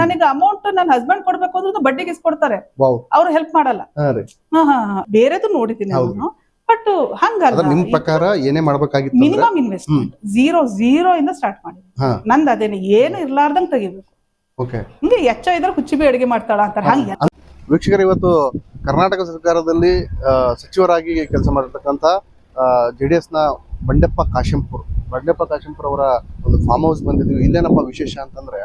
ನನಗೆ ಅಮೌಂಟ್ ನನ್ನ ಹಸ್ಬೆಂಡ್ ಕೊಡ್ಬೇಕು ಅಂದ್ರೆ ಬಡ್ಡಿಗೆ ಇಸ್ಕೊಡ್ತಾರೆ. ಅವ್ರು ಹೆಲ್ಪ್ ಮಾಡಲ್ಲ. ಬೇರೆದು ನೋಡಿದ್ದೀನಿ ಹೌದು. ನಾನು. ಬಟ್ ಹಂಗಲ್ಲ. ನಿಮ್ ಪ್ರಕಾರ ಏನೇ ಮಾಡ್ಬೇಕಾಗಿತ್ತು ಮಿನಿಮಮ್ ಇನ್ವೆಸ್ಟ್ಮೆಂಟ್ ಝೀರೋ ಝೀರೋ ಇಂದ ಸ್ಟಾರ್ಟ್ ಮಾಡಿ ನಂದ ಅದೇನೆ. ಏನು ಇರ್ಲಾರ್ದಂಗ್ ತೆಗಿಬೇಕು. ಹಿಂಗೆ ಎಚ್ಚ ಇದ್ರೆ ಕುಚ್ಚಿಬಿ ಅಡಿಗೆ ಮಾಡ್ತಾಳ ಅಂತಾರೆ. ಹಂಗೆ. ವೀಕ್ಷಕರು ಇವತ್ತು ಕರ್ನಾಟಕ ಸರ್ಕಾರದಲ್ಲಿ ಸಚಿವರಾಗಿ ಕೆಲಸ ಮಾಡಿರ್ತಕ್ಕಂಥ ಜೆ ಡಿ ಎಸ್ನ ಬಂಡೆಪ್ಪ ಕಾಶೆಂಪುರ್. ಬಂಡೆಪ್ಪ ಕಾಶಂಪುರ ಅವರ ಒಂದು ಫಾರ್ಮ್ ಹೌಸ್ ಬಂದಿದ್ವಿ. ಇಲ್ಲೇನಪ್ಪ ವಿಶೇಷ ಅಂತಂದ್ರೆ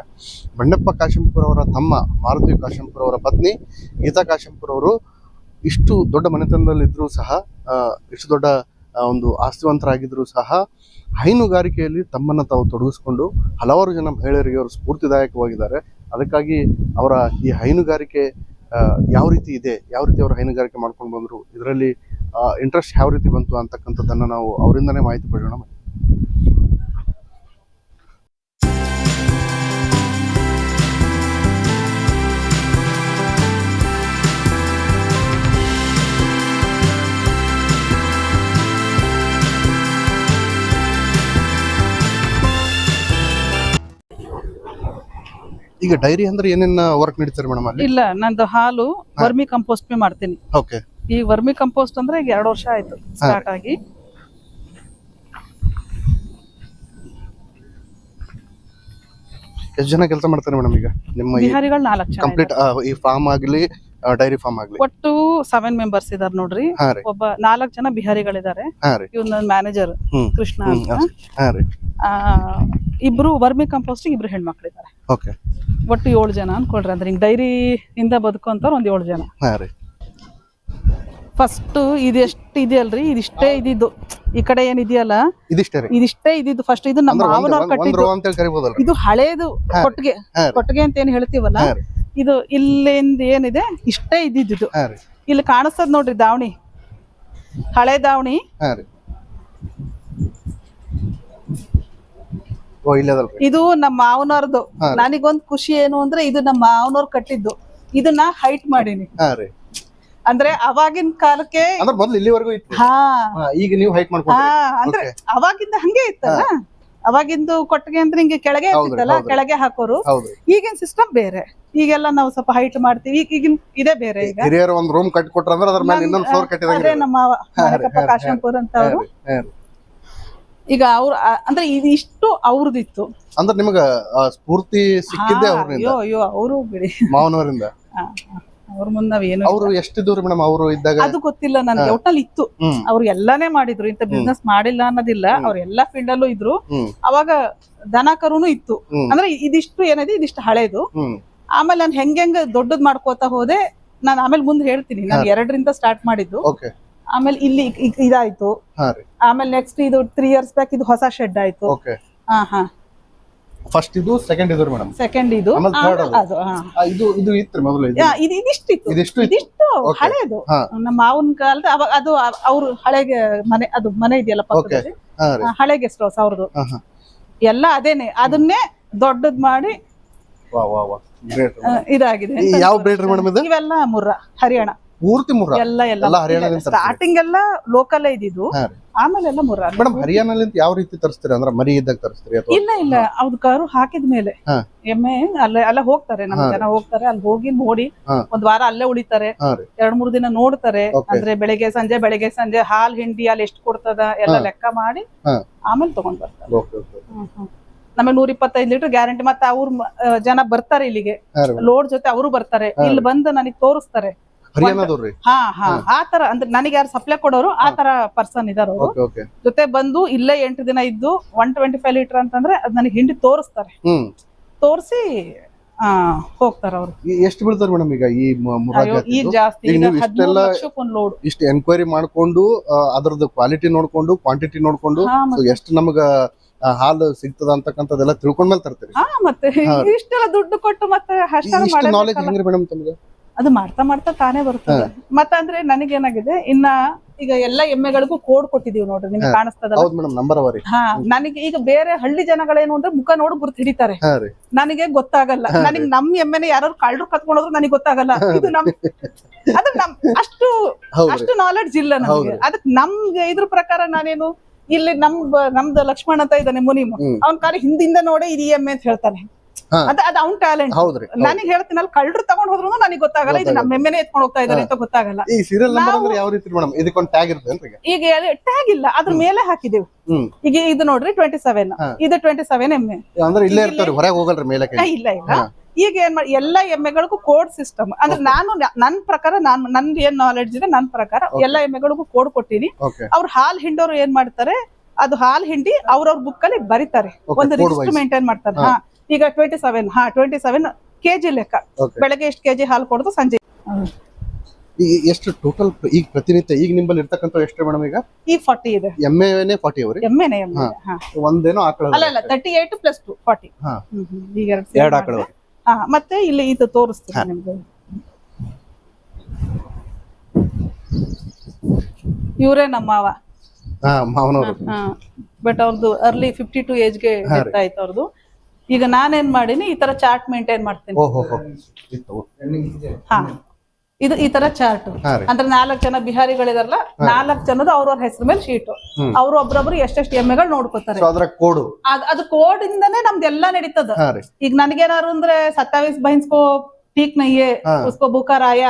ಬಂಡೆಪ್ಪ ಕಾಶಂಪುರ ಅವರ ತಮ್ಮ, ಮಾರುತಿ ಕಾಶಂಪುರ ಅವರ ಪತ್ನಿ, ಗೀತಾ ಕಾಶಂಪುರ ಅವರು ಇಷ್ಟು ದೊಡ್ಡ ಮನೆತನದಲ್ಲಿದ್ದರೂ ಸಹ ಇಷ್ಟು ದೊಡ್ಡ ಒಂದು ಆಸ್ತಿವಂತರಾಗಿದ್ದರೂ ಸಹ ಹೈನುಗಾರಿಕೆಯಲ್ಲಿ ತಮ್ಮನ್ನು ತಾವು ತೊಡಗಿಸ್ಕೊಂಡು ಹಲವಾರು ಜನ ಮಹಿಳೆಯರಿಗೆ ಅವರು ಸ್ಫೂರ್ತಿದಾಯಕವಾಗಿದ್ದಾರೆ. ಅದಕ್ಕಾಗಿ ಅವರ ಈ ಹೈನುಗಾರಿಕೆ ಯಾವ ರೀತಿ ಇದೆ, ಯಾವ ರೀತಿ ಅವರು ಹೈನುಗಾರಿಕೆ ಮಾಡ್ಕೊಂಡು ಬಂದರು, ಇದರಲ್ಲಿ ಇಂಟ್ರೆಸ್ಟ್ ಯಾವ ರೀತಿ ಬಂತು ಅಂತಕ್ಕಂಥದ್ದನ್ನು ನಾವು ಅವರಿಂದನೇ ಮಾಹಿತಿ ಪಡೆಯೋಣ. ಈಗ ಡೈರಿ ಅಂದ್ರೆ ಏನೇನ ವರ್ಕ್ ನಡೀತಾರೆ ಮೇಡಮ್ ಅಲ್ಲಿ? ಇಲ್ಲ ನಂದು ಹಾಲು ವರ್ಮಿ ಕಂಪೋಸ್ಟ್ ಮಾಡ್ತೀನಿ. ಓಕೆ ಈ ವರ್ಮಿ ಕಂಪೋಸ್ಟ್ ಅಂದ್ರೆ ಈಗ ಎರಡು ವರ್ಷ ಆಯ್ತು ಸ್ಟಾರ್ಟ್ ಆಗಿ. ಎಷ್ಟು ಜನ ಕೆಲಸ ಮಾಡ್ತಾರೆ ಮೇಡಮ್ ಈಗ? ನಿಮ್ಮ ಈ ಬಿಹಾರಿಗಳು ನಾಲ್ಕು ಜನ ಕಂಪ್ಲೀಟ್ ಈ ಫಾರ್ಮ್ ಆಗಲಿ ಡೈರಿ ಫಾರ್ಮ್ ಆಗಲಿ? ಒಟ್ಟು ಸೆವೆನ್ ಮೆಂಬರ್ಸ್ ಇದಾರೆ ನೋಡ್ರಿ. ಹಾ ರೀ. ಒಬ್ಬ ನಾಲ್ಕು ಜನ ಬಿಹಾರಿಗಳಿದ್ದಾರೆ ಹಾ ರೀ. ಮ್ಯಾನೇಜರ್ ಹ್ಮ್. ಕೃಷ್ಣ ಅಂತ. ಹಾ ರೀ. ಆ, ಇಬ್ರು ವರ್ಮಿ ಕಂಪೋಸ್ಟ್ ಇಬ್ರು ಹೆಣ್ಮಕ್ಳಿದ್ದಾರೆ ಓಕೆ. ಒಟ್ಟು ಏಳು ಜನ ಅನ್ಕೊಳ್ರಿ ಅಂದ್ರೆ ಹಿಂಗ್ ಡೈರಿ ಇಂದ ಬದುಕುವಂತವ್ರು ಒಂದ್ ಏಳು ಜನ. ಹಾ ರೀ. ಫಸ್ಟ್ ಇದೆಷ್ಟು ಇದೆಯಲ್ರಿ? ಇದಿಷ್ಟೇ ಇದಿದ್ದು ಈ ಕಡೆ ಏನಿದೆಯಲ್ಲ ಇದಿಷ್ಟೇ ರೀ. ಇದಿಷ್ಟೇ ಇದಿದ್ದು ಫಸ್ಟ್ ಇದು ನಮ್ಮ ಅಂದ್ರೆ ಒಂದ್- ಮಾವನವ್ರು ಒಂದ್- ಒಂದ್ ಕಟ್ಟಿದ್ದು ರೋ. ಇದು ಹಳೇದು ಹಾ ರೀ. ಕೊಟ್ಟಿಗೆ. ಹಾ ರೀ. ಕೊಟ್ಟಿಗೆ ಅಂತ ಏನ್ ಹೇಳ್ತೀವಲ್ಲ? ಹಾ ರೀ. ಇದು ಇಲ್ಲಿಂದ ಏನಿದೆ? ಇಷ್ಟೇ ಇದ್ದಿದ್ದು ಹಾ ರೀ. ಇಲ್ಲಿ ಕಾಣಿಸ್ತದ ನೋಡ್ರಿ ದಾವಣಿ. ಹಳೆ ದಾವಣಿ. ಹಾ ರೀ. ಓ ಇಲ್ಲ ಅದಲ್ರಿ. ಇದು ನಮ್ಮ ಮಾವನವ್ರದ್ದು. ಹಾ. ನನಗೊಂದ್ ಖುಷಿ ಏನು ಅಂದ್ರೆ ಇದು ನಮ್ಮ ಮಾವನವ್ರು ಕಟ್ಟಿದ್ದು. ಇದನ್ನ ಹೈಟ್ ಮಾಡೀನಿ. ಹಾ ರೀ. ಅಂದ್ರೆ ಅವಾಗಿನ ಕಾಲಕ್ಕೆ ಅಂದ್ರೆ ಮೊದ್ಲು ಇಲ್ಲಿವರೆಗೂ ಇತ್ತು. ಹಾ. ಹಾ, ಈಗ ನೀವು ಹೈಟ್ ಹಾ ಮಾಡ್ಕೊಂಡ್ರಿ ಅಂದ್ರೆ Okay. ಅವಾಗಿಂದ ಹಂಗೆ ಇತ್ತಲ್ಲ? ಅವಾಗಿಂದು ಕೊಟ್ಟಿಗೆ ಅಂದ್ರೆ ಹಿಂಗೆ ಕೆಳಗೆ ಹೌದ್ರಿ, ಇರ್ತಿತ್ತಲ್ಲ? ಹೌದ್ರಿ. ಕೆಳಗೆ ಹಾಕೋರು. ಹೌದು ಈಗಿನ ಸಿಸ್ಟಮ್ ಬೇರೆ. ಈಗೆಲ್ಲ ನಾವು ಸ್ವಲ್ಪ ಹೈಟ್ ಮಾಡ್ತೀವಿ. ಈಗ ಈಗಿನ ಇದೇ ಬೇರೆ ಈಗ. ಹಿರಿಯರು ಒಂದ್ ರೂಮ್ ಕಟ್ಟಿ ಕೊಟ್ರ ಅಂದ್ರೆ ಅದ್ರ ಮೇಲೆ ನನ್- ಇನ್ನೊಂದ್ ಫ್ಲೋರ್ ಅದೇ ಕಟ್ಟಿದಂಗೆ ನಮ್ಮ ಮಾವ ಹಾ ರೀ, ಮಾಣಿಕಪ್ಪ ಕಾಶಂಪುರ್ ಅಂತ ಅವರು. ಈಗ ಅವ್ರ ಅಂದ್ರೆ ಇದು ಇಷ್ಟು ಅವ್ರದಿತ್ತು. ಅಂದ್ರೆ ನಿಮಗ ಆ, ಸ್ಫೂರ್ತಿ ಸಿಕ್ಕಿದ್ದೆ ಹಾ, ಅವ್ರಿಂದ ಅಯ್ಯೋ ಅಯ್ಯೋ ಅವರು ಬಿಡಿ. ಮಾವನವರಿಂದ? ಅವ್ರ ಮುಂದೆ ನಾವೇನು ಅವರು ಎಷ್ಟಿದ್ದವ್ರು ಮೇಡಮ್ ಅವರು ಇದ್ದಾಗ? ಅದು ಗೊತ್ತಿಲ್ಲ ನನಗೆ ಒಟ್ಟಲ್ಲಿ ಇತ್ತು. ಅವ್ರು ಎಲ್ಲಾನೇ ಮಾಡಿದ್ರು ಇಂತ ಬಿಸ್ನೆಸ್ ಮಾಡಿಲ್ಲ ಅನ್ನೋದಿಲ್ಲ. ಅವ್ರ ಎಲ್ಲಾ ಫೀಲ್ಡ್ ಅಲ್ಲೂ ಇದ್ರು. ಅವಾಗ ದನ ಕರುನು ಇತ್ತು. ಅಂದ್ರೆ ಇದಿಷ್ಟು ಏನಿದೆ ಇದಿಷ್ಟು ಹಳೇದು. ಆಮೇಲೆ ನಾನು ಹೆಂಗ್ ಹೆಂಗ್ ದೊಡ್ಡದ್ ಮಾಡ್ಕೋತಾ ಹೋದೆ ನಾನು ಆಮೇಲೆ ಮುಂದೆ ಹೇಳ್ತೀನಿ. ನಾನು ಎರಡರಿಂದ ಸ್ಟಾರ್ಟ್ ಮಾಡಿದ್ದು. ಆಮೇಲೆ ಇಲ್ಲಿ ಇದಾಯ್ತು. ಆಮೇಲೆ ನೆಕ್ಸ್ಟ್ ಇದು ತ್ರೀ ಇಯರ್ಸ್ ಬ್ಯಾಕ್ ಇದು ಹೊಸ ಶೆಡ್ ಆಯ್ತು. ಹಾ ಹಾ. ಫಸ್ಟ್ ಇದು ಸೆಕೆಂಡ್ ಇದು ಮೇಡಮ್ ಸೆಕೆಂಡ್ ಇದು. ಥರ್ಡ್ ಅದು. ಇದು ಇದು ಇತ್ತು ಮೊದಲು ಇದು. ಇದಿಷ್ಟು ಇತ್ತು. ಇದಿಷ್ಟು. ಹಳೇದು. ನಮ್ಮ ಮಾವನ ಕಾಲದ ಅವಾಗ ಅದು ಅವ್ರು ಹಳೆಗೆ ಮನೆ ಅದು ಮನೆ ಇದೆಯಲ್ಲ ಪಕ್ಕದಲ್ಲಿ? ಸ್ಟೋಸ್ ರೀ. ಆ, ಹಳೆ ಗೆಸ್ಟ್ ಹೌಸ್ ಅವ್ರದ್ದು. ಎಲ್ಲ ಅದೇನೆ. ಅದನ್ನೇ ದೊಡ್ಡದ್ ಮಾಡಿ ವಾ ವಾ ವಾ. ಇದಾಗಿದೆ. ಯಾವ ಇದು? ಇವೆಲ್ಲ ಮುರ್ರ ಹರಿಯಾಣ. ಪೂರ್ತಿ ಮುರ್ರ? ಎಲ್ಲ ಎಲ್ಲ. ಸ್ಟಾರ್ಟಿಂಗ್ ಎಲ್ಲ ಲೋಕಲ್ ಇದ್ದಿದ್ದು. ಆಮೇಲೆ ಎಲ್ಲ ಮುರ್ರ ಮೇಡಮ್ ಯಾವ ರೀತಿ ತರಿಸ್ತೀರಿ? ಅಂದ್ರೆ ಮರಿ ಇದ್ದಾಗ ತರಿಸ್ತೀರಿ ಅಥವಾ ಇಲ್ಲ ಇಲ್ಲ. ಅವ್ರ ಕರು ಹಾಕಿದ ಮೇಲೆ ಹಾ. ಎಮ್ಮೆ ಅಲ್ಲೇ ಅಲ್ಲ ಹೋಗ್ತಾರೆ. ನಮ್ಮ ಹಾ. ಜನ ಹೋಗ್ತಾರೆ. ಅಲ್ಲಿ ಹೋಗಿ ನೋಡಿ ಹಾ. ಒಂದ್ ವಾರ ಅಲ್ಲೇ ಉಳಿತಾರೆ. ಹಾ ರೀ. ಎರಡ್ ಮೂರ್ ದಿನ ನೋಡ್ತಾರೆ. Okay. ಅಂದ್ರೆ ಬೆಳಿಗ್ಗೆ ಸಂಜೆ ಬೆಳಿಗ್ಗೆ ಸಂಜೆ ಹಾಲ್ ಹಿಂಡಿ ಅಲ್ಲಿ ಎಷ್ಟು ಕೊಡ್ತದ ಎಲ್ಲ ಹಾ. ಲೆಕ್ಕ ಮಾಡಿ ಹಾ. ಆಮೇಲೆ ತಗೊಂಡ್ ಬರ್ತಾರೆ. ಓಕೆ ಓಕೆ ನಮಗೆ ನೂರ ಇಪ್ಪತ್ತೈದು ಲೀಟರ್ ಗ್ಯಾರಂಟಿ. ಮತ್ತೆ ಅವ್ರ ಜನ ಬರ್ತಾರೆ ಇಲ್ಲಿಗೆ. ಹಾ ರೀ. ಲೋಡ್ ಜೊತೆ ಅವರು ಬರ್ತಾರೆ. ಹಾ. ಇಲ್ಲಿ ಬಂದು ನನಗೆ ತೋರಿಸ್ತಾರೆ. ಹರಿಯಾಣದವ್ರಿ ಹಾ ಹಾ. ಆ ತರ ಅಂದ್ರೆ ನನಗೆ ಯಾರು ಸಪ್ಲೈ ಕೊಡೋರು ಆ ತರ ಪರ್ಸನ್ ಇದಾರ ಅವರು. Okay okay. ಜೊತೆ ಬಂದು ಇಲ್ಲೇ ಎಂಟು ದಿನ ಇದ್ದು ಒನ್ ಟ್ವೆಂಟಿ ಫೈವ್ ಲೀಟರ್ ಅಂತಂದ್ರೆ ಅದ್ ನನಗೆ ಹಿಂಡಿ ತೋರಿಸ್ತಾರೆ. ಹ್ಮ್. ತೋರಿಸಿ ಆ ಹೋಗ್ತಾರ ಅವ್ರು. ಎಷ್ಟು ಬೀಳ್ತಾರೆ ಮೇಡಮ್ ಈಗ ಈ ಈಗ ಜಾಸ್ತಿ ಇಷ್ಟೆಲ್ಲ- ಲೋಡ್ ಇಷ್ಟು ಎನ್ಕ್ವೈರಿ ಮಾಡ್ಕೊಂಡು ಅದ್ರದ್ದು ಕ್ವಾಲಿಟಿ ನೋಡ್ಕೊಂಡು ಕ್ವಾಂಟಿಟಿ ನೋಡ್ಕೊಂಡು ಎಷ್ಟು ನಮಗ ಹಾಲು ಸಿಗ್ತದ ಅಂತಕ್ಕಂಥದ್ದೆಲ್ಲ ತಿಳ್ಕೊಂಡ್ಮೇಲೆ ತರ್ತೀರಿ. ಹಾ ಮತ್ತೆ. ಇಷ್ಟೆಲ್ಲ ದುಡ್ಡು ಕೊಟ್ಟು ಮತ್ತೆ ನಾಲೆಜ್. ಹೆಂಗ್ರಿ ಮೇಡಮ್ ತಮ್ಗೆ? ಅದು ಮಾಡ್ತಾ ಮಾಡ್ತಾ ತಾನೇ ಅಂದ್ರೆ ಮತ್ತಂದ್ರೆ ನನಗೇನಾಗಿದೆ ಇನ್ನ ಈಗ ಎಲ್ಲ ಎಮ್ಮೆಗಳಿಗೂ ಕೋಡ್ ಕೊಟ್ಟಿದೀವಿ ನೋಡ್ರಿ ನಿಮ್ಗೆ ಅವ ಹಾ ನನಗೆ ಈಗ ಬೇರೆ ಹಳ್ಳಿ ಜನಗಳೇನು ಅಂದ್ರೆ ಮುಖ ನೋಡಿ ಗುರ್ತು ಹಿಡಿತಾರೆ ನನಗೆ ಗೊತ್ತಾಗಲ್ಲ. ನನಗ್ ನಮ್ ಎಮ್ಮೆನೆ ಯಾರು ಕಳ್ಳರು ಕತ್ಕೊಂಡೋದ್ರು ನನಗೆ ಗೊತ್ತಾಗಲ್ಲ. ಇದು ನಮ್ ಅದು ನಮ್ ಅಷ್ಟು ಅಷ್ಟು ನಾಲೆಡ್ಜ್ ಇಲ್ಲ ನಮಗೆ. ಅದಕ್ ನಮ್ಗೆ ಇದ್ರ ಪ್ರಕಾರ ನಾನೇನು ಇಲ್ಲಿ ನಮ್ ನಮ್ದು ಲಕ್ಷ್ಮಣ ಅಂತ ಇದ್ದಾನೆ ಮುನಿಮ. ಅವ್ನ ಕಾಲ ಹಿಂದಿಂದ ನೋಡೇ ಇದು ಎಮ್ಮೆ ಅಂತ ಹೇಳ್ತಾನೆ. ಅದ ಅದ್ ಅವ್ನ್ ಟ್ಯಾಲೆಂಟ್ ಹೌದ್ರಿ ಹೌದು. ನನಗೆ ಹೇಳ್ತೀನಲ್ಲ ಕಳ್ಳರು ತಗೊಂಡ್ ಹೋದ್ರು ನನಗೆ ಗೊತ್ತಾಗಲ್ಲ ಇದು ನಮ್ಮ ಎಮ್ಮೆನೆ ಎತ್ಕೊಂಡು ಹೋಗ್ತಾ ಇದಾರೆ ಅಂತ ಗೊತ್ತಾಗಲ್ಲ. ಈ ಸೀರಿಯಲ್ ನಂಬರ್ ಅಂದ್ರೆ ಯಾವ ರೀತಿ ಮೇಡಮ್ ಇದಕ್ಕೊಂದು ಟ್ಯಾಗ್ ಇರುತ್ತೆ ಈಗ? ಟ್ಯಾಗ್ ಇಲ್ಲ ಅದ್ರ ಮೇಲೆ ಹಾಕಿದೀವಿ. ಈಗ ಇದು ನೋಡ್ರಿ ಟ್ವೆಂಟಿ ಸೆವೆನ್. ಇದು ಟ್ವೆಂಟಿ ಸೆವೆನ್ ಎಮ್ಮೆ ಅಂದ್ರೆ ಇಲ್ಲೇ ಇರ್ತಾವ್ರಿ ಹೊರಗೆ ಹೋಗಲ್ರಿ ಮೇಲೆ ಇಲ್ಲ ಇಲ್ಲ. ಈಗ ಏನ್ ಮಾಡಿ ಎಲ್ಲಾ ಎಮ್ಮೆಗಳಿಗೂ ಕೋಡ್ ಸಿಸ್ಟಮ್ ಅಂದ್ರೆ ನಾನು ನನ್ನ ನನ್ ಪ್ರಕಾರ ನಾನ್ ನನ್ಗೆ ಏನ್ ನಾಲೆಡ್ಜ್ ಇದೆ ನನ್ನ ಪ್ರಕಾರ ಎಲ್ಲಾ ಎಮ್ಮೆಗಳಿಗೂ ಕೋಡ್ ಕೊಟ್ಟಿನಿ. ಅವ್ರ ಹಾಲ್ ಹಿಂಡೋರು ಏನ್ ಮಾಡ್ತಾರೆ ಅದು ಹಾಲ್ ಹಿಂಡಿ ಅವ್ರವ್ರ ಬುಕ್ ಅಲ್ಲಿ ಬರೀತಾರೆ. ಒಂದು ರಿಸ್ಟ್ ರಿಜಿಸ್ಟರ್ ಮೇಂಟೈನ್ ಮಾಡ್ತಾರೆ. ಹಾ. ಈಗ ಟ್ವೆಂಟಿ ಸೆವೆನ್ ಹಾ ಟ್ವೆಂಟಿ ಸೆವೆನ್ ಕೆಜಿ ಲೆಕ್ಕ. ಬೆಳಗ್ಗೆ ಎಷ್ಟು ಕೆಜಿ ಹಾಲು ಕೊಡೋದು ಸಂಜೆ. ಈಗ ಎಷ್ಟು ಟೋಟಲ್ ಈಗ ಪ್ರತಿನಿತ್ಯ ಈಗ ನಿಮ್ಮಲ್ಲಿ ಇರ್ತಕ್ಕಂತ ಎಷ್ಟು ಮೇಡಮ್ ಈಗ? ಈ ಫಾರ್ಟಿ ಇದೆ. ಎಮ್ಮೆನೆ ಫಾರ್ಟಿ ಅವ್ರಿ? ಎಮ್ಮೆನೆ ಎಮ್ಮೆ ಒಂದೇನೋ ಆಕಳ ಅಲ್ಲ ಅಲ್ಲ thirty eight plus to forty ಈಗ ಎರಡು ಆಕಳು ಹಾ ಮತ್ತೆ ಇಲ್ಲಿ ಇದು ತೋರಿಸ್ತೀನಿ ನಿಮ್ಗೆ. ಇವರೇ ನಮ್ಮವ ಹಾ ಮಾವನವರು. ಬಟ್ ಅವ್ರದ್ದು ಅರ್ಲಿ ಫಿಫ್ಟಿ ಟು ಏಜ್ಗೆ ಡೆತ್ ಆಯ್ತು ಅವ್ರದ್ದು ಈಗ ನಾನೇನ್ ಮಾಡೀನಿ ಈ ತರ ಚಾರ್ಟ್ ಮೇಂಟೈನ್ ಮಾಡ್ತೀನಿ. ಹೋ. ಇದು ಈ ತರ ಚಾರ್ಟ್ ಅಂದ್ರೆ ನಾಲ್ಕು ಜನ ಬಿಹಾರಿಗಳಿದಾರಲ್ಲ ನಾಲ್ಕು ಜನದ ಅವ್ರವ್ರ ಹೆಸರು ಮೇಲೆ ಶೀಟ್ ಅವ್ರು ಒಬ್ರೊಬ್ರು ಎಷ್ಟೆಷ್ಟು ಎಮ್ಮೆಗಳು ನೋಡ್ಕೋತಾರೆ. ಅದ್ರ ಅದ್ ಕೋಡ್ ಇಂದಾನೆ ನಮ್ದೆಲ್ಲ ನಡೀತದ. ಹಾ ರೀ. ಈಗ ನನ್ಗೇನಾರು ಅಂದ್ರೆ ಸತ್ತಾವಿಸ್ ಬೈನ್ಸ್ಕೋ ಟೀಕ್ ನಯ್ಯೆ. ಉಸ್ಕೋ ಬುಕಾರಾಯ ರಾಯ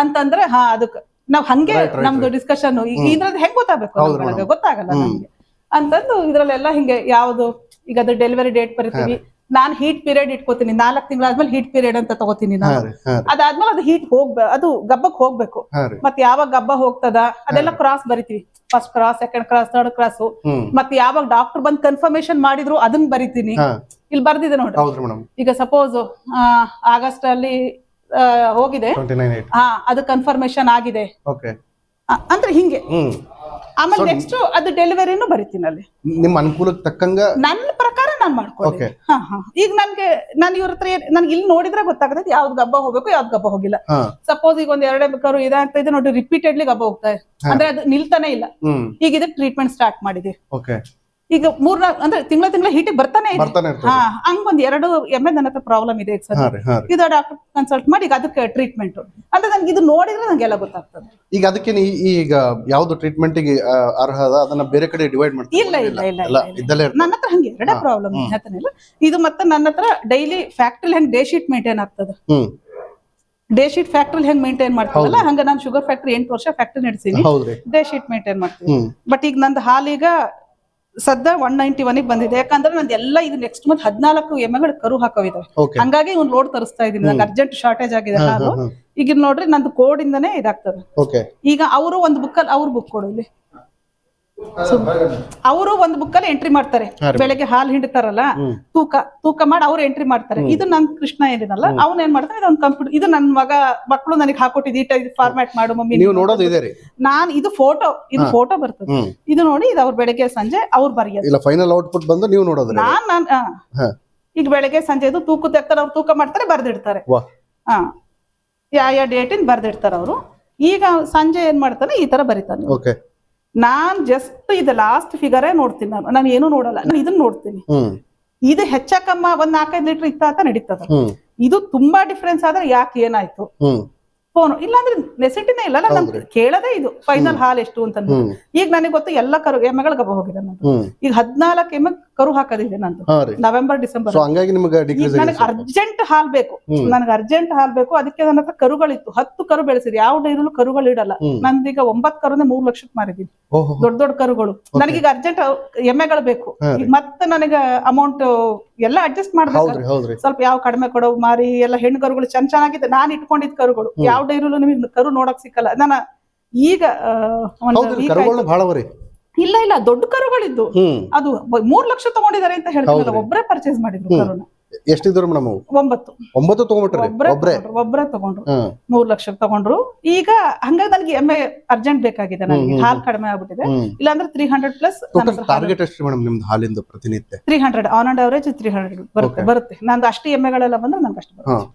ಅಂತಂದ್ರೆ ಹಾ ಅದಕ್ ನಾವ್ ಹಂಗೆ ನಮ್ದು ಡಿಸ್ಕಷನ್ ಇದ್ರದ್ದು ಹೆಂಗ್ ಗೊತ್ತಾಗಬೇಕು? ಗೊತ್ತಾಗಲ್ಲ ನಮ್ಗೆ. ಅಂತಂದು ಇದ್ರಲ್ಲೆಲ್ಲ ಹಿಂಗೆ ಯಾವ್ದು ಈಗ ಅದು ಡೆಲಿವರಿ ಡೇಟ್ ಬರಿತೀವಿ. ನಾನ್ ಹೀಟ್ ಪೀರಿಯಡ್ ಇಟ್ಕೋತೀನಿ. ನಾಲ್ಕು ತಿಂಗಳಾದ್ಮೇಲೆ ಹೀಟ್ ಪೀರಿಯಡ್ ಅಂತ ತಗೋತೀನಿ ನಾನು. ಅದಾದ್ಮೇಲೆ ಅದು ಹೀಟ್ ಹೋಗ್ ಅದು ಗಬ್ಬಕ್ ಹೋಗ್ಬೇಕು. ಮತ್ತೆ ಮತ್ ಯಾವಾಗ ಗಬ್ಬ ಹೋಗ್ತದ ಅದೆಲ್ಲ ಕ್ರಾಸ್ ಬರಿತೀವಿ. First cross second cross third cross ಮತ್ತೆ ಮತ್ ಯಾವಾಗ ಡಾಕ್ಟರ್ ಬಂದ್ ಕನ್ಫರ್ಮೇಶನ್ ಮಾಡಿದ್ರು ಅದನ್ನ ಬರಿತೀನಿ. ಇಲ್ಲಿ ಬರ್ದಿದೆ ನೋಡ್ರಿ. ಈಗ ಸಪೋಸ್ ಆಗಸ್ಟ್ ಅಲ್ಲಿ ಹೋಗಿದೆ. ಹಾ ಅದು ಕನ್ಫರ್ಮೇಶನ್ ಆಗಿದೆ. ಅಂದ್ರೆ ಹಿಂಗೆ. ಆಮೇಲೆ ನೆಕ್ಸ್ಟ್ ಅದು ಡೆಲಿವರಿನೂ ಬರಿತೀನಿ ಅಲ್ಲಿ ನಿಮ್ಮ ಅನುಕೂಲಕ್ಕೆ ತಕ್ಕಂಗ ನನ್ನ ನಾನ್ ಮಾಡ್ಕೊಂಡೆ ಹಾ ಹಾ. ಈಗ ನನ್ಗೆ ನಾನು ಇವ್ರ ಹತ್ರ ನನ್ಗೆ ಇಲ್ಲಿ ನೋಡಿದ್ರೆ ಗೊತ್ತಾಗುತ್ತೆ ಯಾವ್ದು ಗಬ್ಬ ಹೋಗ್ಬೇಕು ಯಾವ್ದು ಗಬ್ಬ ಹೋಗಿಲ್ಲ. ಸಪೋಸ್ ಈಗ ಒಂದ್ ಎರಡೇ ಬೇಕಾದ್ರು ಇದಾಗ್ತಾ ಇದೆ ನೋಡಿ ರಿಪೀಟೆಡ್ಲಿ ಗಬ್ಬ ಹೋಗ್ತಾ ಇದೆ. ಅಂದ್ರೆ ಅದು ನಿಲ್ತಾನೆ ಇಲ್ಲ. ಈಗ ಇದಕ್ಕೆ ಟ್ರೀಟ್ಮೆಂಟ್ ಸ್ಟಾರ್ಟ್ ಮಾಡಿದೆ. ಈಗ ಮೂರ್ನಾಲ್ಕು ಅಂದ್ರೆ ತಿಂಗಳ ತಿಂಗಳ ಹೀಟಿ ಬರ್ತಾನೆ ಬರ್ತಾನೆ ಇರ್ತದೆ. ಹಾ ಹಂಗ್ ಒಂದ್ ಎರಡು ಎಮ್ಮೆ ನನ್ನ ಹತ್ರ ಪ್ರಾಬ್ಲಮ್ ಇದೆ ಸರ್. ಹಾ ರೀ ಹಾ ರೀ. ಇದು ಡಾಕ್ಟರ್ ಕನ್ಸಲ್ಟ್ ಮಾಡಿ ಈಗ ಅದಕ್ಕೆ ಟ್ರೀಟ್ಮೆಂಟ್ ಅಂದ್ರೆ ನನ್ಗೆ ಇದು ನೋಡಿದ್ರೆ ನಂಗೆಲ್ಲ ಗೊತ್ತಾಗ್ತದೆ. ಈಗ ಅದಕ್ಕೆ ಈಗ ಯಾವ್ದು ಟ್ರೀಟ್ಮೆಂಟ್ಗೆ ಆ, ಅರ್ಹ ಅದ? ಅದನ್ನ ಬೇರೆ ಕಡೆ ಡಿವೈಡ್ ಮಾಡ್ತೀವಿ ಇಲ್ಲ ಇಲ್ಲ ಇಲ್ಲ ಇಲ್ಲ, ಇಲ್ಲ. ಇದ್ದಲ್ಲೇ ಇರ್ತದೆ. ನನ್ನ ಹತ್ರ ಹಂಗೆ ಎರಡೇ ಪ್ರಾಬ್ಲಮ್ ಹೇಳ್ತಾನಿಲ್ಲ ಇದು ಮತ್ತೆ ನನ್ನ ಹತ್ರ ಡೈಲಿ ಫ್ಯಾಕ್ಟ್ರಿ ಹೆಂಗ್ ಡೇ ಶೀಟ್ ಮೇಂಟೈನ್ ಆಗ್ತದೆ. ಹ್ಮ್. ಡೇ ಶೀಟ್ ಫ್ಯಾಕ್ಟ್ರಿ ಹೆಂಗ್ ಮೇಂಟೈನ್ ಮಾಡ್ತೀವಲ್ಲ? ಹಂಗ ನಾನು ಶುಗರ್ ಫ್ಯಾಕ್ಟ್ರಿ ಎಂಟು ವರ್ಷ ಫ್ಯಾಕ್ಟ್ರಿ ನಡೆಸೀನಿ. ಹೌದ್ರಿ. ಡೇ ಶೀಟ್ ಮೇಂಟೈನ್ ಮಾಡ್ತೀನಿ. ಹ್ಮ್. ಬಟ್ ಈಗ ನಂದು ಹಾಲೀಗ ಸದ್ಯ ಒನ್ ನೈಂಟಿ ಒನ್ ಬಂದಿದೆ. ಯಾಕಂದ್ರೆ ನಂದು ಎಲ್ಲ ಇದು ನೆಕ್ಸ್ಟ್ ಮಂತ್ ಹದಿನಾಲ್ಕು ಎಮ್ಮೆಗಳು ಕರು ಹಾಕೋ ಓಕೆ ಹಂಗಾಗಿ ಒಂದು ಲೋಡ್ ತರಿಸ್ತಾ ಇದೀನಿ ನಂಗೆ ಅರ್ಜೆಂಟ್ ಶಾರ್ಟೇಜ್ ಆಗಿದೆ ಹಾಲು ಈಗ ನೋಡ್ರಿ ನಂದು ಕೋಡ್ ಇಂದಾನೆ ಇದಾಗ್ತದೆ. ಓಕೆ ಈಗ ಅವರು ಒಂದು ಬುಕ್ ಅಲ್ಲಿ ಅವ್ರ ಬುಕ್ ಕೊಡು ಇಲ್ಲಿ. ಅವರು ಒಂದು ಬುಕ್ ಅಲ್ಲಿ ಎಂಟ್ರಿ ಮಾಡ್ತಾರೆ. ಬೆಳಗ್ಗೆ ಹಾಲು ಹಿಂಡ್ತಾರಲ್ಲ ತೂಕ ತೂಕ ಮಾಡಿ ಅವ್ರು ಎಂಟ್ರಿ ಮಾಡ್ತಾರೆ. ಇದು ನನ್ ಕೃಷ್ಣ ಏನಿದಲ್ಲ ಅವ್ನ ಏನ್ ಮಾಡ್ತಾನೆ ಇದೊಂದು ಕಂಪ್ಯೂಟರ್ ಇದು ನನ್ ಮಗ ಮಕ್ಕಳು ನನಗೆ ಹಾಕೊಟ್ಟಿದ್ದು ಇದು ಫಾರ್ಮ್ಯಾಟ್ ಮಾಡು ಮಮ್ಮಿ ನೀವು ನೋಡೋದು ಇದೆ ರೀ. ನಾನ್ ಇದು ಫೋಟೋ ಇದು ಫೋಟೋ ಬರ್ತದೆ. ಇದು ನೋಡಿ ಇದು ಅವ್ರು ಬೆಳಗ್ಗೆ ಸಂಜೆ ಅವ್ರು ಬರೆಯೋದು. ಇಲ್ಲ ಫೈನಲ್ ಔಟ್ಪುಟ್ ಬಂದು ನೀವು ನೋಡೋದು ನಾನ್ ನಾನ್ ಈಗ ಬೆಳಗ್ಗೆ ಸಂಜೆ ಇದು ತೂಕ ತೆಗ್ತಾರೆ ಅವ್ರು ತೂಕ ಮಾಡ್ತಾರೆ ಬರ್ದಿಡ್ತಾರೆ. ಹಾ. ಯಾವ ಯಾವ ಡೇಟಿನ ಬರ್ದಿಡ್ತಾರೆ ಅವರು. ಈಗ ಸಂಜೆ ಏನ್ ಮಾಡ್ತಾನೆ ಈ ತರ ಬರೀತಾನೆ ಓಕೆ ನಾನ್ ಜಸ್ಟ್ ಇದು ಲಾಸ್ಟ್ ಫಿಗರೇ ನೋಡ್ತೀನಿ ನಾನು. ನಾನು ಏನು ನೋಡಲ್ಲ. ನಾನು ಇದನ್ನ ನೋಡ್ತೀನಿ. ಇದು ಹೆಚ್ಚಕಮ್ಮ ಒಂದ್ ನಾಲ್ಕೈದು ಲೀಟರ್ ಇತ್ತ ಅಂತ ನಡೀತದ. ಇದು ತುಂಬಾ ಡಿಫ್ರೆನ್ಸ್ ಆದ್ರೆ ಯಾಕೆ ಏನಾಯ್ತು? ಫೋನ್. ಇಲ್ಲಾಂದ್ರೆ ನೆಸಿಟಿನೇ ಇಲ್ಲ. ನಮ್ಗೆ ಕೇಳದೇ ಇದು. ಫೈನಲ್ ಹಾಲ್ ಎಷ್ಟು ಅಂತ ಈಗ ನನಗೆ ಗೊತ್ತು ಎಲ್ಲ ಕರು ಎಮ್ಮೆಗಳ ಗಬ್ಬ ಹೋಗಿದೆ ನಾನು ಈಗ ಹದಿನಾಲ್ಕು ಎಮ್ಮೆ ಕರು ಹಾಕೋದಿದೆ ನಂದು. ನವೆಂಬರ್ ಡಿಸೆಂಬರ್ ನನಗೆ ಅರ್ಜೆಂಟ್ ಹಾಲ್ ಬೇಕು. ನನಗೆ ಅರ್ಜೆಂಟ್ ಹಾಲ್ ಬೇಕು. ಅದಕ್ಕೆ ನನ್ನ ಹತ್ರ ಕರುಗಳಿತ್ತು. ಹತ್ತು ಕರು ಬೆಳೆಸಿದೆ. ಯಾವ ಡೈರಲ್ಲೂ ಕರುಗಳು ಇಡಲ್ಲ. ನಂದೀಗ ಒಂಬತ್ ಕರುನೇ ಮೂರ್ ಲಕ್ಷಕ್ಕೆ ಮಾರಿದ್ದೀನಿ. ದೊಡ್ಡ ದೊಡ್ಡ ಕರುಗಳು. ನನಗೀಗ ಅರ್ಜೆಂಟ್ ಎಮ್ಮೆಗಳು ಬೇಕು. ಮತ್ತೆ ನನಗೆ ಅಮೌಂಟ್ ಎಲ್ಲ ಅಡ್ಜಸ್ಟ್ ಮಾಡ್ಬೇಕು ಸ್ವಲ್ಪ ಯಾವ ಕಡಿಮೆ ಕೊಡೋ ಮಾರಿ ಎಲ್ಲ ಹೆಣ್ಣು ಕರುಗಳು ಚೆನ್ನ ಚೆನ್ನಾಗಿದೆ. ನಾನು ಇಟ್ಕೊಂಡಿದ್ ಕರುಗಳು. ಯಾವ ಡೈರಲ್ಲೂ ನಿಮಗೆ ಕರು ನೋಡಕ್ ಸಿಕ್ಕಲ್ಲ. ನಾನು ಈಗ. ಇಲ್ಲ ಇಲ್ಲ ದೊಡ್ಡ ಕರುಗಳಿದ್ದು. ಅದು ಮೂರ್ ಲಕ್ಷ ತಗೊಂಡಿದ್ದಾರೆ ಅಂತ ಹೇಳ್ತಾರೆ ಒಬ್ಬರೇ ಪರ್ಚೇಸ್ ಮಾಡಿದ್ರು ಕರುನ. ಎಷ್ಟಿದ್ರು ಮೇಡಮ್ ಒಂಬತ್ತು. ಒಂಬತ್ತು ತಗೊಂಬಿಟ್ರಿ ಒಬ್ರೇ ಒಬ್ರೇ? ತಗೊಂಡ್ರು, ಮೂರ್ ಲಕ್ಷ ತಗೊಂಡ್ರು. ಈಗ ಹಂಗಾಗಿ ನನ್ಗೆ ಎಮ್ಮೆ ಅರ್ಜೆಂಟ್ ಬೇಕಾಗಿದೆ ನನಗೆ. ಹಾಲ್ ಕಡಿಮೆ ಆಗ್ಬಿಟ್ಟಿದೆ. ಇಲ್ಲಾಂದ್ರೆ ತ್ರೀ ಹಂಡ್ರೆಡ್ ಪ್ಲಸ್ ಟಾರ್ಗೆಟ್ ಎಷ್ಟು ಮೇಡಮ್ ನಿಮ್ದು ಹಾಲಿಂದು ಪ್ರತಿನಿತ್ಯ? Three hundred on and average three hundred ಬರುತ್ತೆ ಬರುತ್ತೆ. ನಂದು ಅಷ್ಟು ಎಮ್ಮೆಗಳೆಲ್ಲ ಬಂದ್ರೆ ನಂಗೆ ಅಷ್ಟು ಬರುತ್ತೆ.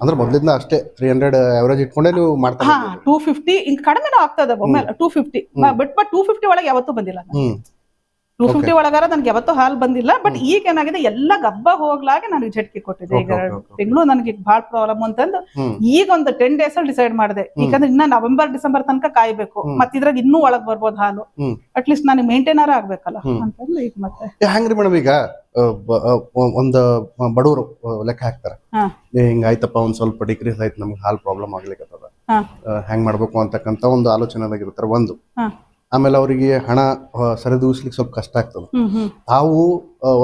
ಅಂದ್ರೆ ಮೊದ್ಲಿಂದ ಅಷ್ಟೇ ತ್ರೀ ಹಂಡ್ರೆಡ್ ಅವರೇಜ್ ಇಟ್ಕೊಂಡೇ ನೀವು ಮಾಡ್ತಾ ಹಾ ಟೂ ಫಿಫ್ಟಿ ಹಿಂಗ್ ಕಡಿಮೆನೂ ಆಗ್ತದೆ ಒಮ್ಮೆ two fifty but but two fifty ಒಳಗೆ ಯಾವತ್ತೂ ಬಂದಿಲ್ಲ. ಹ್ಮ್. ಟೂ ಫಿಫ್ಟಿ ಒಳಗಾರ ನನ್ಗೆ ಯಾವತ್ತೂ ಹಾಲ್ ಬಂದಿಲ್ಲ ಬಟ್ ಈಗ ಏನಾಗಿದೆ ಎಲ್ಲ ಗಬ್ಬ ಹೋಗ್ಲಾಗೆ ನನಗೆ ಝಟ್ಕಿ ಕೊಟ್ಟಿದೆ ಈಗ. ತಿಂಗಳು ನನಗೆ ಬಹಳ ಪ್ರಾಬ್ಲಮ್ ಅಂತಂದು ಈಗ ಒಂದು ಟೆನ್ ಡೇಸ್ ಅಲ್ಲಿ ಡಿಸೈಡ್ ಮಾಡಿದೆ. ಯಾಕಂದ್ರೆ ಇನ್ನ ನವೆಂಬರ್ ಡಿಸೆಂಬರ್ ತನಕ ಕಾಯ್ಬೇಕು. ಮತ್ತಿದ್ರಾಗ ಇನ್ನೂ ಒಳಗ್ ಬರ್ಬೋದು ಹಾಲು. ಅಟ್ ಲೀಸ್ಟ್ ನನಗೆ ಮೇಂಟೈನರ್ ಆಗ್ಬೇಕಲ್ಲ. ಅಂತಂದು ಈಗ ಮತ್ತೆ. ಹೆಂಗ್ರಿ ಮೇಡಮ್ ಈಗ ಒಂದು ಬಡವರು ಲೆಕ್ಕ ಹಾಕ್ತಾರೆ. ಹಿಂಗಾಯ್ತಪ್ಪ ಒಂದ್ ಸ್ವಲ್ಪ ಡಿಕ್ರೀಸ್ ಆಯ್ತು ನಮ್ಗೆ ಹಾಲ್ ಪ್ರಾಬ್ಲಮ್ ಆಗ್ಲಿಕ್ಕೆ ಹೆಂಗ್ ಮಾಡ್ಬೇಕು ಅಂತಕ್ಕಂತ ಒಂದು ಇರ್ತಾರ ಒಂದು. ಆಮೇಲೆ ಅವರಿಗೆ ಹಣ ಸರಿದೂಸ್ಲಿಕ್ಕೆ ಸರಿದೂಗಿಸ್ಲಿಕ್ಕೆ ಸ್ವಲ್ಪ ಕಷ್ಟ ಆಗ್ತದೆ. ತಾವು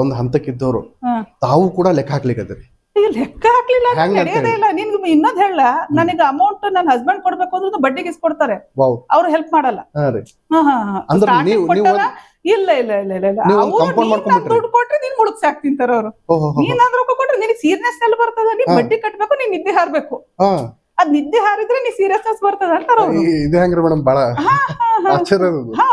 ಒಂದು ಹಂತಕ್ಕಿದ್ದವರು. ತಾವು ಕೂಡ ಲೆಕ್ಕ ಹಾಕ್ಲಿಕ್ಕೆ ಲೆಕ್ಕ ಹಾಕ್ಲಿಲ್ಲ ನಡೆಯೋದೇ ಇಲ್ಲ. ನಿನ್ಗೆ ಇನ್ನೊಂದ್ ಹೇಳ. ನನಗೆ ಅಮೌಂಟ್ ನನ್ನ ಹಸ್ಬೆಂಡ್ ಕೊಡ್ಬೇಕು ಅಂದ್ರೆ ಬಡ್ಡಿಗೆ ಇಸ್ಕೊಡ್ತಾರೆ ಅವ್ರು ಹೆಲ್ಪ್ ಮಾಡಲ್ಲ. ಇಲ್ಲ ಇಲ್ಲ ಇಲ್ಲ ಇಲ್ಲ ಇಲ್ಲ. ದುಡ್ಡು ಕೊಟ್ರೆ ನೀನ್ ಮುಳುಗ್ಸಿ ಹಾಕ್ತಿಂತಾರ ಅವ್ರು. ನೀನ್ ಅದ್ರ ಕೊಟ್ರೆ ನಿನಗೆ ಸೀರಿಯಸ್ನೆಸ್ ಎಲ್ಲಿ ಬರ್ತದ ನೀನ್ ಬಡ್ಡಿ ಕಟ್ಬೇಕು ನೀನ್ ನಿದ್ದೆ ಹಾರ್ಬೇಕು. ಅದ್ ನಿದ್ದೆ ಹಾರಿದ್ರೆ ನೀ ಸೀರಿಯಸ್ನೆಸ್ ಬರ್ತದ ಅಂತಾರ ಅವ್ರು ಇದು ಹೆಂಗ್ರಿ ಮೇಡಮ್ ಬಹಳ ಹಾ, ಹಾ, ಹಾ. ಆಶ್ಚರ್ಯ ಅದು. ಹಾ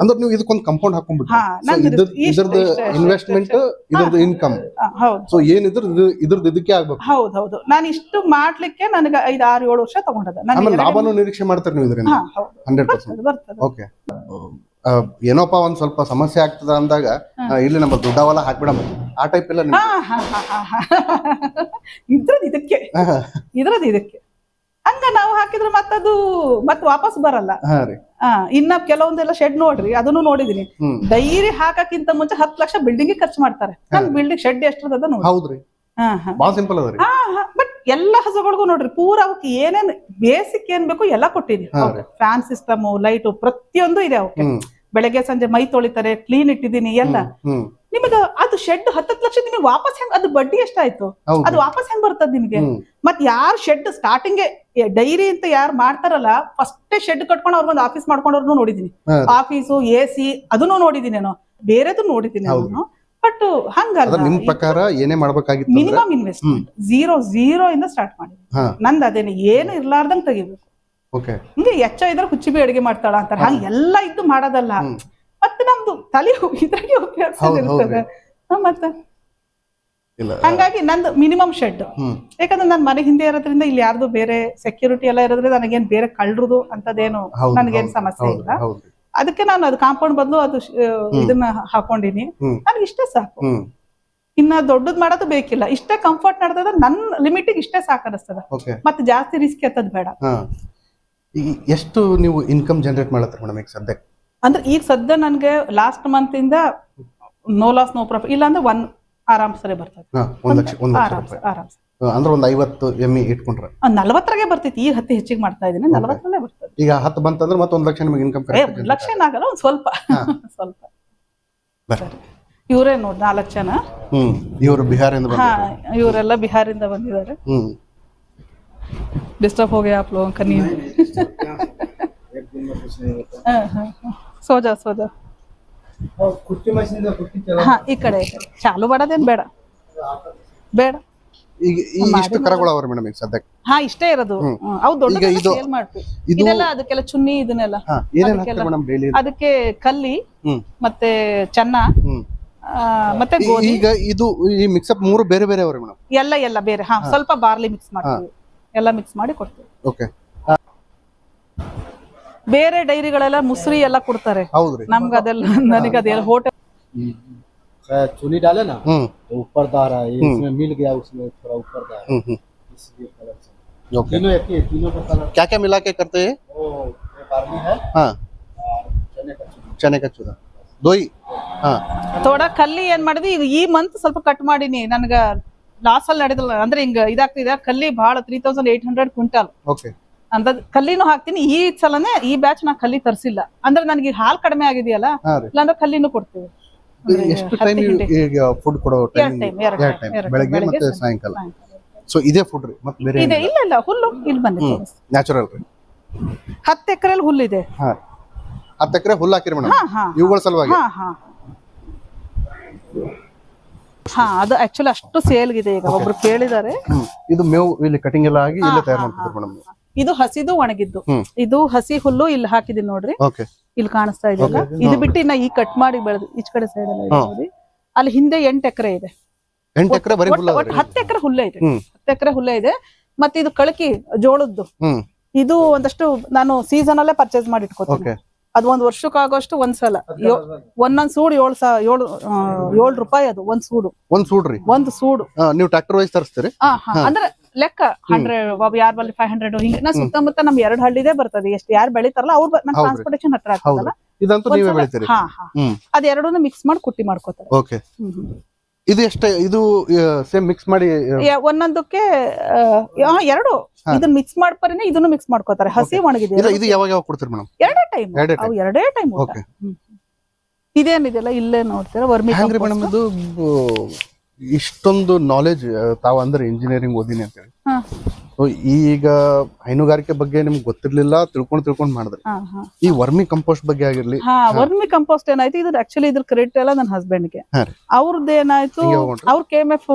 ಅಂದ್ರೆ ನೀವು ಇದಕ್ಕೊಂದ್ ಕಂಪೌಂಡ್ ಹಾಕೊಂಡ್ಬಿಟ್ರಿ. ಹಾ, So, ನಂದು ಇದ್ರ- ಇಷ್ಟು- ಇದ್ರದ್ದು ಇಷ್ಟು- ಇಷ್ಟು- ಇನ್ವೆಸ್ಟ್ಮೆಂಟ್ ಇದ್ರದ್ದು ಇನ್ಕಮ್ ಹೌದು. ಸೊ ಏನಿದ್ರ ಇದು- ಇದ್ರದ್ದು ಇದಕ್ಕೆ ಆಗ್ಬೇಕು? ಹೌದು ಹೌದು. ನಾನು ಇಷ್ಟು ಮಾಡ್ಲಿಕ್ಕೆ ನನಗೆ ಐದ್ ಆರು ಏಳು ವರ್ಷ ತಗೊಂಡದ. ಆಮೇಲೆ ಲಾಭನೂ ನಿರೀಕ್ಷೆ ಮಾಡ್ತಾರೆ ನೀವು ಇದರಿಂದ? ಹಾ ಹೌದು. Hundred percent. ಬರ್ತದೆ ಬರ್ತದೆ. ಓಕೆ. ಏನೋಪ್ಪ ಒಂದ್ ಸ್ವಲ್ಪ ಸಮಸ್ಯೆ ಆಗ್ತದ ಅಂದಾಗ ಇಲ್ಲಿ ನಮ್ಮ ದುಡ್ಡವಲ್ಲ ಹಾಕ್ಬಿಡಮ್ ಆ ಟೈಪ್ ಇಲ್ಲ ಹಾ ಹಾ ಹಾ ಹಾ ಹಾ. ಇದಕ್ಕೆ. ಇದ್ರದ್ದು ಇದ್ರದ್ ಇದಕ್ಕೆ. ಹಂಗ ನಾವು ಹಾಕಿದ್ರೆ ಮತ್ತದು ಮತ್ ವಾಪಸ್ ಬರಲ್ಲ. ಹಾ ರೀ. ಆ ಇನ್ನ ಕೆಲವೊಂದೆಲ್ಲ ಶೆಡ್ ನೋಡ್ರಿ ಅದನ್ನು ನೋಡಿದೀನಿ. ಹ್ಮ್. ಡೈರಿ ಹಾಕಕ್ಕಿಂತ ಮುಂಚೆ ಹತ್ತು ಲಕ್ಷ ಬಿಲ್ಡಿಂಗ್ ಖರ್ಚು ಮಾಡ್ತಾರೆ. ಬಿಲ್ಡಿಂಗ್ ಶೆಡ್ ಎಷ್ಟ್ರದ ನೋಡಿ ಹೌದ್ರಿ. ಹಾ ಹಾ. ಬಾಳ ಸಿಂಪಲ್ ಅದ ರೀ. ಬಟ್ ಎಲ್ಲ ಹಸುಗಳಿಗೂ ನೋಡ್ರಿ ಪೂರ ಅವಕ್ಕೆ ಏನೇನ್ ಬೇಸಿಕ್ ಏನ್ ಬೇಕು ಎಲ್ಲ ಕೊಟ್ಟಿನಿ ಫ್ಯಾನ್ ಸಿಸ್ಟಮ್ ಲೈಟ್ ಪ್ರತಿಯೊಂದು ಇದೆ ಅವಕ್ಕೆ. ಬೆಳಗ್ಗೆ ಸಂಜೆ ಮೈ ತೊಳಿತಾರೆ ಕ್ಲೀನ್ ಇಟ್ಟಿದ್ದೀನಿ ಎಲ್ಲ. ನಿಮಗೆ ಅದು ಶೆಡ್ ಹತ್ತತ್ತು ಲಕ್ಷ ನಿಮಗೆ ವಾಪಸ್ ಹೆಂಗ್ ಅದು ಬಡ್ಡಿ ಎಷ್ಟಾಯ್ತು? ಅದು ವಾಪಸ್ ಹೆಂಗ್ ಬರ್ತದ ನಿಮಗೆ? ಮತ್ ಯಾರ್ ಶೆಡ್ ಸ್ಟಾರ್ಟಿಂಗ್ ಡೈರಿ ಅಂತ ಯಾರು ಮಾಡ್ತಾರಲ್ಲ ಫಸ್ಟ್ ಶೆಡ್ ಕಟ್ಕೊಂಡು ಅವ್ರ ಒಂದು ಆಫೀಸ್ ಮಾಡ್ಕೊಂಡವ್ರನ್ನು ನೋಡಿದೀನಿ. ಆಫೀಸು ಎ ಸಿ ಅದನ್ನು ನೋಡಿದೀನಿ ನಾನು. ಬೇರೆದು ನೋಡಿದೀನಿ. ನಾನು. ಬಟ್ ಹಂಗಲ್ಲ. ನಿಮ್ ಪ್ರಕಾರ ಏನೇ ಮಾಡ್ಬೇಕಾಗಿತ್ತು ಮಿನಿಮಮ್ ಇನ್ವೆಸ್ಟ್ಮೆಂಟ್ ಝೀರೋ ಝೀರೋ ಇಂದ ಸ್ಟಾರ್ಟ್ ಮಾಡಿ ನಂದ ಅದೇನೆ ಏನು ಇರ್ಲಾರ್ದಂಗ್ ತೆಗಿಬೇಕು. ಓಕೆ. ಹಿಂಗೆ ಎಚ್ಚ ಇದ್ರೆ ಹುಚ್ಚಿ ಬಿ ಅಡಿಗೆ ಮಾಡ್ತಾಳ ಅಂತಾರೆ. ಹಂಗ ಎಲ್ಲ ಇದ್ದು ಮಾಡೋದಲ್ಲ. ಮತ್ತ ನಮ್ದು ತಲೆ ಇದ್ರಾಗೆ ಉಪಯೋಗ ಹೌದ್ ಇರ್ತದೆ. ಮತ್ತೆ? ಹಂಗಾಗಿ ನಂದು ಮಿನಿಮಮ್ ಶೆಡ್. ಯಾಕಂದ್ರೆ ನನ್ನ ಮನೆ ಹಿಂದೆ ಇರೋದ್ರಿಂದ ಇಲ್ಲಿ ಯಾರ್ದು ಬೇರೆ ಸೆಕ್ಯೂರಿಟಿ ಎಲ್ಲ ಇರೋದ್ರಿಂದ ನನಗೇನ್ ಬೇರೆ ಕಳ್ರುದು ಅಂತದೇನು ನನಗೇನ್ ಸಮಸ್ಯೆ ಇಲ್ಲ. ಅದಕ್ಕೆ ನಾನು ಅದು ಕಾಂಪೌಂಡ್ ಬದಲು ಅದು ಇದನ್ನ ಹಾಕೊಂಡಿನಿ. ನನ್ಗೆ ಇಷ್ಟೇ ಸಾಕು. ಇನ್ನ ದೊಡ್ಡದ್ ಮಾಡೋದು ಬೇಕಿಲ್ಲ. ಇಷ್ಟೇ ಕಂಫರ್ಟ್ ನಡೆದ ನನ್ನ ಲಿಮಿಟ್ ಇಷ್ಟೇ ಸಾಕು ಅನಿಸ್ತದ ಮತ್ತೆ ಜಾಸ್ತಿ ರಿಸ್ಕ್ ಎತ್ತದ್ ಬೇಡ. ಎಷ್ಟು ನೀವು ಇನ್ಕಮ್ ಜನರೇಟ್ ಮಾಡತ್ತೀರಿ ಮೇಡಮ್ ಈಗ ಸದ್ಯಕ್ಕೆ? ಅಂದ್ರೆ ಈಗ ಸದ್ಯ ನನ್ಗೆ ಲಾಸ್ಟ್ ಮಂತ್ ಇಂದ ನೋ ಲಾಸ್ ನೋ ಪ್ರಾಫಿಟ್ ಇಲ್ಲ ಅಂದ್ರೆ ಒನ್ ಆರಾಮ್ ಸರಿ ಬರ್ತದೆ ಅಂದ್ರೆ ಒಂದ್ ಐವತ್ತು ಎಮ್ಮಿ ಇಟ್ಕೊಂಡ್ರೆ. ನಲವತ್ತರಾಗೆ ಬರ್ತೈತಿ ಈಗ ಹತ್ತಿ ಹೆಚ್ಚಿಗೆ ಮಾಡ್ತಾ ಇದೀನಿ ನಲವತ್ತರಲ್ಲೇ ಬರ್ತದೆ ಈಗ ಹತ್ತು ಬಂತಂದ್ರೆ ಮತ್ತೊಂದು ಲಕ್ಷ ನಿಮಗೆ ಇನ್ಕಮ್ ಏ ಕರೆಕ್ಟ್ ಲಕ್ಷ ಏನಾಗಲ್ಲ ಒಂದು ಸ್ವಲ್ಪ. ಸ್ವಲ್ಪ. ಇವರೇ ನೋಡಿ ನಾಲ್ಕು ಜನ. ಇವರು ಬಿಹಾರದಿಂದ ಇವರೆಲ್ಲ ಬಿಹಾರಿಂದ ಬಂದಿದ್ದಾರೆ. ಡಿಸ್ಟರ್ಬ್ ಹೋಗಿ ಆಪ್ ಲೋನ್ ಕನಿ ಸೋಜಾ ಸೋಜಾ. ಹಾ ಈ ಕಡೆ ಈ ಕಡೆ. ಚಾಲು ಮಾಡೋದೇನು ಬೇಡ. ಬೇಡ. ಈಗ ಈ ಇಷ್ಟು ಕರಗಳು ಅವ್ರಿ ಮೇಡಮ್ ಈಗ ಸದ್ಯಕ್ಕೆ? ಹಾ ಇಷ್ಟೇ ಇರೋದು. ಅವು ದೊಡ್ಡ ಈಗ ಇದು- ಸೇಲ್ ಮಾಡ್ತೀವಿ. ಇದು ಇದೆಲ್ಲ ಅದಕ್ಕೆಲ್ಲ ಚುನ್ನಿ ಇದನ್ನೆಲ್ಲ. ಹಾ ಏನೇನ್ ಹಾಕ್ತಾರೆ ಮೇಡಮ್ ಡೈಲಿ ಅದಕ್ಕೆ ಕಲ್ಲಿ ಹ್ಮ್. ಮತ್ತೆ ಚೆನ್ನ ಹ್ಮ್. ಆ, ಮತ್ತೆ ಈ- ಗೋಧಿ. ಈಗ ಇದು ಈ ಮಿಕ್ಸಪ್ ಮೂರು ಬೇರೆ ಬೇರೆ ಅವ್ರಿ ಮೇಡಮ್ ಎಲ್ಲ ಎಲ್ಲ ಬೇರೆ. ಹಾ ಸ್ವಲ್ಪ ಬಾರ್ಲಿ ಮಿಕ್ಸ್ ಮಾಡ್ತೀವಿ. ಎಲ್ಲ ಮಿಕ್ಸ್ ಮಾಡಿ ಕೊಡ್ತೀವಿ. ಓಕೆ ಬೇರೆ ಡೈರಿಗಳೆಲ್ಲ ಮುಸ್ರಿ ಎಲ್ಲ ಕೊಡ್ತಾರೆ. ಹೌದ್ರಿ. ನಮ್ಗೆ ಅದೆಲ್ಲ ನನಗೆ ಅದೆಲ್ಲ ಹೋಟೆಲ್ चुनी डाले ना हम्म तो ऊपर दार है ये इसमें मिल गया उसमें थोड़ा ऊपर दार हम्म हम्म इसलिए कलर से ओके तीनों एक ही है, तीनों का कलर क्या क्या मिला के करते हैं वो ये बार्ली है हाँ और चने का चुनी चने का चूरा दो ही हाँ ತೋಡ ಕಲ್ಲಿ ಏನ್ ಮಾಡಿದ್ವಿ ಈಗ ಈ ಮಂತ್ ಸ್ವಲ್ಪ ಕಟ್ ಮಾಡೀನಿ ನನ್ಗ ಲಾಸ್ ಅಲ್ಲಿ ನಡೆದಿಲ್ಲ ಅಂದ್ರೆ ಹಿಂಗ ಇದಾಗ್ತಿದೆ ಕಲ್ಲಿ ಬಹಳ three thousand eight hundred quintal okay ಅಂತ ಕಲ್ಲಿನೂ ಹಾಕ್ತೀನಿ ಈ ಸಲನೇ ಈ ಬ್ಯಾಚ್ ನಾ ಕಲ್ಲಿ ತರಿಸಿಲ್ಲ ಅಂದ್ರೆ ನನಗೆ ಹಾಲ್ ಕಡಿಮೆ ಆಗಿದೆಯಲ್ಲ ಹಾ ರೀ ಇಲ್ಲಾಂದ್ರೆ ಕಲ್ಲಿನೂ ಕೊಡ್ತೀವಿ ಅಂದ್ರೆ ಎಷ್ಟು ಟೈಮ್. ಈಗ ಫುಡ್ ಕೊಡೋ ಟೈಮ್ ಎರಡು ಟೈಮ್ ಬೆಳಗ್ಗೆ ಮತ್ತೆ ಸಾಯಂಕಾಲ. ಸೊ ಇದೇ ಫುಡ್ ರೀ ಮತ್ತೆ ಬೇರೆ ಇದೆ. ಇಲ್ಲ ಇಲ್ಲ ಹುಲ್ಲು. ಇಲ್ಲಿ ಬಂದಿದೆ ನ್ಯಾಚುರಲ್ ರೀ. ಹತ್ತು ಹುಲ್ಲು ಹುಲ್ಲಿದೆ. ಹಾ. ಹತ್ತು ಎಕರೆ ಹುಲ್ಲು ಹಾಕಿರಿ ಮೇಡಮ್. ಹಾ ಇವುಗಳ ಸಲುವಾಗಿ? ಹಾ ಹಾ. ಹಾ ಅದು ಆಕ್ಚುಲಿ ಅಷ್ಟು ಸೇಲ್ ಇದೆ ಈಗ. ಒಬ್ರು ಕೇಳಿದ್ದಾರೆ ಇದು ಮೇವು ಇಲ್ಲಿ ಕಟಿಂಗ್ ಎಲ್ಲ ಆಗಿ ಇಲ್ಲೇ ತಯಾರು ಮಾಡ್ತಿದ್ರು ಮೇಡಮ್. ಇದು ಹಸಿದು ಒಣಗಿದ್ದು. ಇದು ಹಸಿ ಹುಲ್ಲು ಇಲ್ಲಿ ಹಾಕಿದೀನಿ ನೋಡ್ರಿ. ಓಕೆ ಇಲ್ಲಿ ಕಾಣಿಸ್ತಾ ಇದೆಯಲ್ಲ ಇದು ಬಿಟ್ಟು ಇನ್ನ ಈ ಕಟ್ ಮಾಡಿ ಬೆಳೆದು ಈಚ ಕಡೆ ಸೈಡ್ ಎಲ್ಲ ಇದೆ ಅಲ್ಲಿ ಹಿಂದೆ ಎಂಟು ಎಕರೆ ಇದೆ. ಎಂಟು ಎಕರೆ ಬರೀ ಹುಲ್ಲು ಒಟ್ಟು ಹತ್ತು ಎಕರೆ ಹುಲ್ಲೆ ಇದೆ. ಹತ್ತು ಎಕರೆ ಹುಲ್ಲೆ ಇದೆ. ಮತ್ತೆ ಇದು ಕಳಕಿ ಜೋಳದ್ದು. ಇದು ಒಂದಷ್ಟು ನಾನು ಸೀಸನ್ ಅಲ್ಲೇ ಪರ್ಚೇಸ್ ಮಾಡಿ ಇಟ್ಕೋತೀನಿ. ಅದು ಒಂದ್ ವರ್ಷಕ್ಕಾಗೋಷ್ಟು ಒಂದ್ಸಲ ಸಲ. ಒಂದೊಂದ್ ಸೂಡು ಏಳ್ ಸಾ ಏಳು ಏಳ್ ರೂಪಾಯಿ ಅದು ಒಂದ್ ಸೂಡು. ಒಂದ್ ಸೂಡ್ರಿ. ಒಂದ್ ಸೂಡು. ನೀವು ಟ್ರಾಕ್ಟರ್ ವೈಸ್ ತರಿಸ್ತೀರಿ. ಅಂದ್ರೆ ಲೆಕ್ಕ ಹಂಡ್ರೆಡ್ ಒಬ್ಬ ಯಾರ್ ಬಲ್ಲಿ ಫೈವ್ ಹಂಡ್ರೆಡ್ ಹಿಂಗ್. ನಾ ಸುತ್ತಮುತ್ತ ನಮ್ ಎರಡ್ ಹಳ್ಳಿದೇ ಬರ್ತದೆ. ಎಷ್ಟು ಯಾರು ಬೆಳಿತಾರಲ್ಲ ಅವ್ರ ನಮ್. ಟ್ರಾನ್ಸ್ಪೋರ್ಟೇಷನ್ ಹತ್ರ ಆಗ್ತದಲ್ಲ. ಇದಂತೂ ನೀವೇ ಬೆಳಿತೀರಿ. ಹಾ ಹಾ. ಅದ್ ಎರಡೂನು ಮಿಕ್ಸ್ ಮಾಡಿ ಕುಟ್ಟಿ ಮಾಡ್ಕೋತಾರೆ. ಓಕೆ. ಇದು ಎಷ್ಟೇ ಇದು ಸೇಮ್ ಮಿಕ್ಸ್ ಮಾಡಿ ಒಂದೊಂದಕ್ಕೆ ಎರಡು. ಇದನ್ನ ಮಿಕ್ಸ್ ಮಾಡ್ಪರಿನೇ ಇದನ್ನು ಮಿಕ್ಸ್ ಮಾಡ್ಕೋತಾರೆ. ಹಸಿ ಒಣಗಿದೆ ಇದು ಯಾವಾಗ ಯಾವಾಗ ಕೊಡ್ತೀರಿ ಮೇಡಮ್? ಎರಡೇ ಟೈಮ್ ಎರಡೇ ಅವು ಎರಡೇ ಟೈಮ್ ಓಕೆ. ಇದೇನಿದೆಯಲ್ಲ ಇಲ್ಲೇ ನೋಡ್ತೀರಾ ವರ್ಮಿ ಮೇಡಮ್ ಇದು? ಇಷ್ಟೊಂದು ನಾಲೆಜ್ ತಾವ ಅಂದ್ರೆ ಇಂಜಿನಿಯರಿಂಗ್ ಓದಿನಿ ಅಂತ ಹೇಳಿ ಹಾ. So, ಈಗ ಹೈನುಗಾರಿಕೆ ಬಗ್ಗೆ ನಿಮ್ಗೆ ಗೊತ್ತಿರ್ಲಿಲ್ಲ ತಿಳ್ಕೊಂಡ್ ತಿಳ್ಕೊಂಡ್ ಮಾಡಿದ್ರಿ. ಈ ವರ್ಮಿ ಕಂಪೋಸ್ಟ್ ಬಗ್ಗೆ ಆಗಿರ್ಲಿ. ವರ್ಮಿ ಕಂಪೋಸ್ಟ್ ಏನಾಯ್ತು? ಇದ್ರ ಆಕ್ಚುಲಿ ಇದ್ರ ಕ್ರೆಡಿಟ್ ಎಲ್ಲ ನನ್ನ ಹಸ್ಬೆಂಡ್ಗೆ. ಅವ್ರದ್ದು ಏನಾಯ್ತು? ಅವ್ರ ಕೆ ಎಂ ಎಫ್